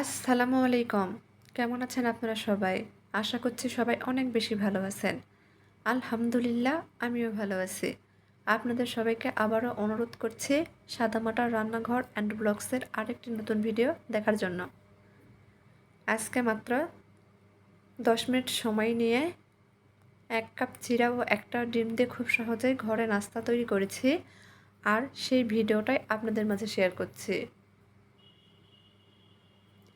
আসসালামু আলাইকুম। কেমন আছেন আপনারা সবাই? আশা করছি সবাই অনেক বেশি ভালো আছেন। আলহামদুলিল্লাহ, আমিও ভালো আছি। আপনাদের সবাইকে আবারও অনুরোধ করছি সাদামাটার রান্নাঘর অ্যান্ড ব্লগসের আরেকটি নতুন ভিডিও দেখার জন্য। আজকে মাত্র দশ মিনিট সময় নিয়ে এক কাপ চিরা ও একটা ডিম দিয়ে খুব সহজেই ঘরে নাস্তা তৈরি করেছি আর সেই ভিডিওটাই আপনাদের মাঝে শেয়ার করছি।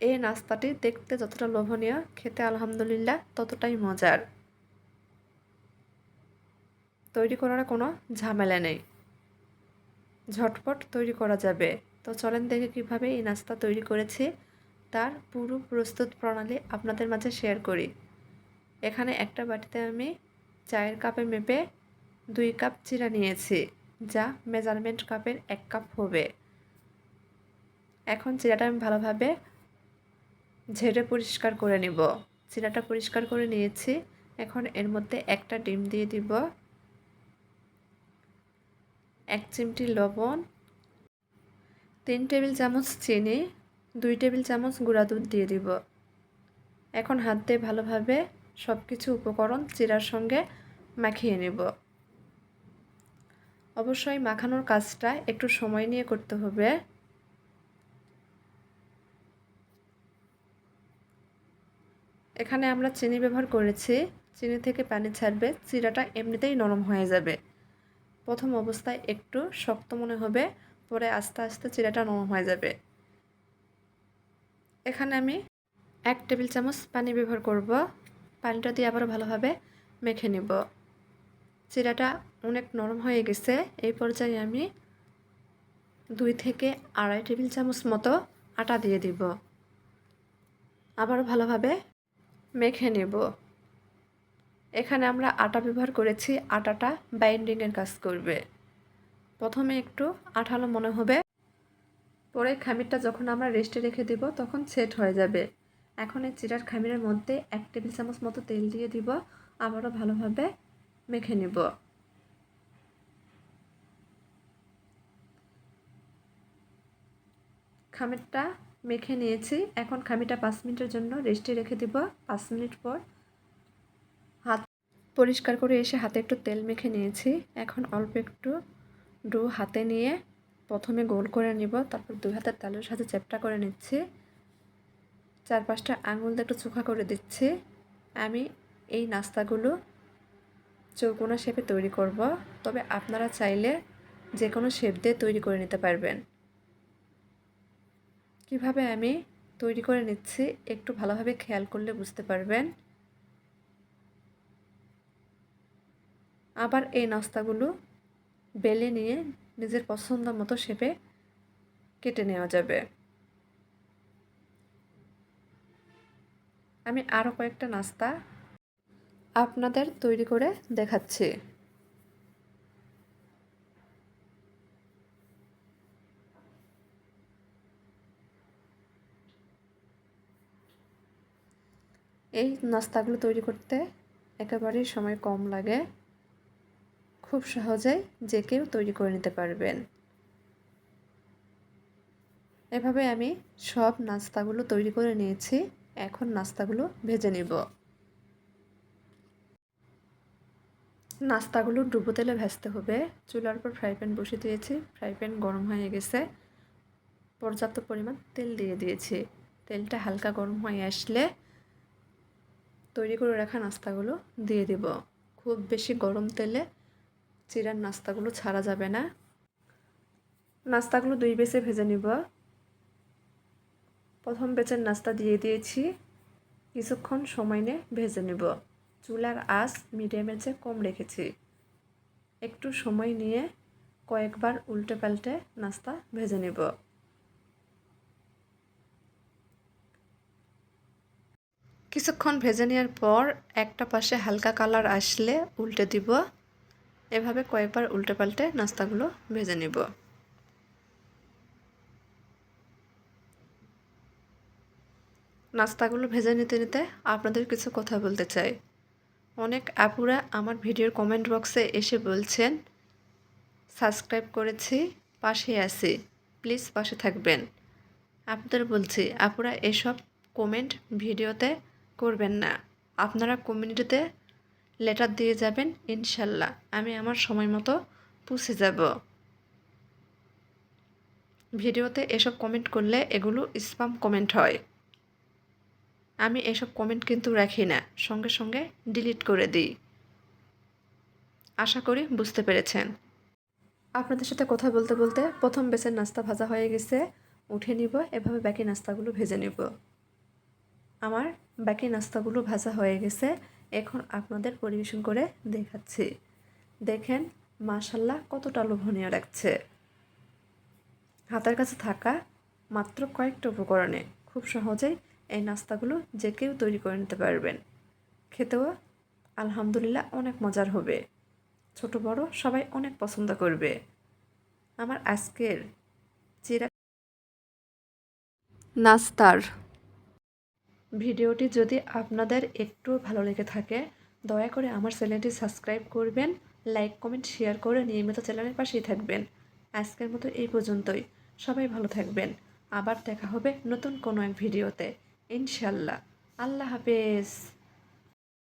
এই নাস্তাটি দেখতে যতটা লোভনীয়, খেতে আলহামদুলিল্লাহ ততটাই মজার। তৈরি করার কোনো ঝামেলা নেই। ঝটপট তৈরি করা যাবে। তো চলেন দেখে কীভাবে এই নাস্তা তৈরি করেছি। তার পুরো প্রস্তুত প্রণালী আপনাদের মাঝে শেয়ার করি। এখানে একটা বাটিতে আমি চায়ের কাপে মেপে দুই কাপ চিরা নিয়েছি, যা মেজারমেন্ট কাপের এক কাপ হবে। এখন চিরাটা আমি ভালোভাবে ঝেড়ে পরিষ্কার করে নিব। চিরাটা পরিষ্কার করে নিয়েছি। এখন এর মধ্যে একটা ডিম দিয়ে দিব। এক চিমটি লবণ, তিন টেবিল চামচ চিনি, দুই টেবিল চামচ গুঁড়া দুধ দিয়ে দিব। এখন হাত দিয়ে ভালোভাবে সব কিছু উপকরণ চিরার সঙ্গে মাখিয়ে নেব। অবশ্যই মাখানোর কাজটা একটু সময় নিয়ে করতে হবে। এখানে আমরা চিনি ব্যবহার করেছি। চিনি থেকে পানি ছাড়বে, চিরাটা এমনিতেই নরম হয়ে যাবে। প্রথম অবস্থায় একটু শক্ত মনে হবে, পরে আস্তে আস্তে চিরাটা নরম হয়ে যাবে। এখানে আমি এক টেবিল চামচ পানি ব্যবহার করব। পানিটা দিয়ে আবার ভালোভাবে মেখে নেব। চিরাটা অনেক নরম হয়ে গেছে। এই পর্যায়ে আমি দুই থেকে আড়াই টেবিল চামচ মতো আটা দিয়ে দিব। আবার ভালোভাবে মেখে নেব। এখানে আমরা আটা ব্যবহার করেছি। আটাটা বাইন্ডিংয়ের কাজ করবে। প্রথমে একটু আঠালো মনে হবে। পরে খামিরটা যখন আমরা রেস্টে রেখে দিব, তখন সেট হয়ে যাবে। এখন এই চিরার খামিরের মধ্যে এক টেবিল চামচ মতো তেল দিয়ে দিব। আবারও ভালোভাবে মেখে নেব। খামিরটা মেখে নিয়েছি। এখন খামিটা পাঁচ মিনিটের জন্য রেস্টে রেখে দিব। পাঁচ মিনিট পর হাত পরিষ্কার করে এসে হাতে একটু তেল মেখে নিয়েছি। এখন অল্প একটু ডো হাতে নিয়ে প্রথমে গোল করে নিব। তারপর দুই হাতের তালুর সাথে চেপটা করে নিচ্ছি। চার পাঁচটা আঙুল দিয়ে একটু চোখা করে দিচ্ছি। আমি এই নাস্তাগুলো চৌকোনা শেপে তৈরি করব। তবে আপনারা চাইলে যে কোনো শেপ দিয়ে তৈরি করে নিতে পারবেন। কীভাবে আমি তৈরি করে নিচ্ছি একটু ভালোভাবে খেয়াল করলে বুঝতে পারবেন। আবার এই নাস্তাগুলো বেলে নিয়ে নিজের পছন্দ মতো শেপে কেটে নেওয়া যাবে। আমি আরও কয়েকটা নাস্তা আপনাদের তৈরি করে দেখাচ্ছি। এই নাস্তাগুলো তৈরি করতে একেবারেই সময় কম লাগে। খুব সহজেই যে কেউ তৈরি করে নিতে পারবেন। এভাবে আমি সব নাস্তাগুলো তৈরি করে নিয়েছি। এখন নাস্তাগুলো ভেজে নেব। নাস্তাগুলো ডুবো তেলে ভাজতে হবে। চুলার পর ফ্রাই প্যান বসে দিয়েছি। ফ্রাই প্যান গরম হয়ে গেছে। পর্যাপ্ত পরিমাণ তেল দিয়ে দিয়েছি। তেলটা হালকা গরম হয়ে আসলে তৈরি করে রাখা নাস্তাগুলো দিয়ে দিব। খুব বেশি গরম তেলে চিরার নাস্তাগুলো ছাড়া যাবে না। নাস্তাগুলো দুই বেছে ভেজে নিব। প্রথম বেচের নাস্তা দিয়ে দিয়েছি। কিছুক্ষণ সময় নিয়ে ভেজে নেব। চুলার আঁচ মিডিয়ামের চেয়ে কম রেখেছি। একটু সময় নিয়ে কয়েকবার উল্টে পাল্টে নাস্তা ভেজে নেব। কিছুক্ষণ ভেজে নেওয়ার পর একটা পাশে হালকা কালার আসলে উল্টে দিব। এভাবে কয়েকবার উল্টে পাল্টে নাস্তাগুলো ভেজে নিব। নাস্তাগুলো ভেজে নিতে নিতে আপনাদের কিছু কথা বলতে চাই। অনেক আপুরা আমার ভিডিওর কমেন্ট বক্সে এসে বলছেন, সাবস্ক্রাইব করেছি পাশে আছি, প্লিজ পাশে থাকবেন। আপনাদের বলছি, আপুরা এসব কমেন্ট ভিডিওতে করবেন না। আপনারা কমিউনিটিতে লেটার দিয়ে যাবেন, ইনশাল্লাহ। আমি আমার সময় মতো পৌঁছে যাব। ভিডিওতে এসব কমেন্ট করলে এগুলো স্পাম কমেন্ট হয়। আমি এসব কমেন্ট কিন্তু রাখি না, সঙ্গে সঙ্গে ডিলিট করে দিই। আশা করি বুঝতে পেরেছেন। আপনাদের সাথে কথা বলতে বলতে প্রথম বেচের নাস্তা ভাজা হয়ে গেছে। উঠে নিব, এভাবে বাকি নাস্তাগুলো ভেজে নিব। আমার বাকি নাস্তাগুলো ভাজা হয়ে গেছে। এখন আপনাদের পরিবেশন করে দেখাচ্ছি। দেখেন মাশাল্লাহ কতটা লোভনীয় লাগছে। হাতের কাছে থাকা মাত্র কয়েকটা উপকরণে খুব সহজেই এই নাস্তাগুলো যে কেউ তৈরি করে নিতে পারবেন। খেতেও আলহামদুলিল্লাহ অনেক মজার হবে। ছোট, বড় সবাই অনেক পছন্দ করবে। আমার আজকের চিরা নাস্তার ভিডিওটি যদি আপনাদের একটু ভালো লেগে থাকে, দয়া করে আমার চ্যানেলটি সাবস্ক্রাইব করবেন, লাইক, কমেন্ট, শেয়ার করে নিয়মিত চ্যানেলের পাশেই থাকবেন। আজকের মতো এই পর্যন্তই। সবাই ভালো থাকবেন। আবার দেখা হবে নতুন কোনো এক ভিডিওতে। ইনশাল্লাহ। আল্লাহ হাফেজ।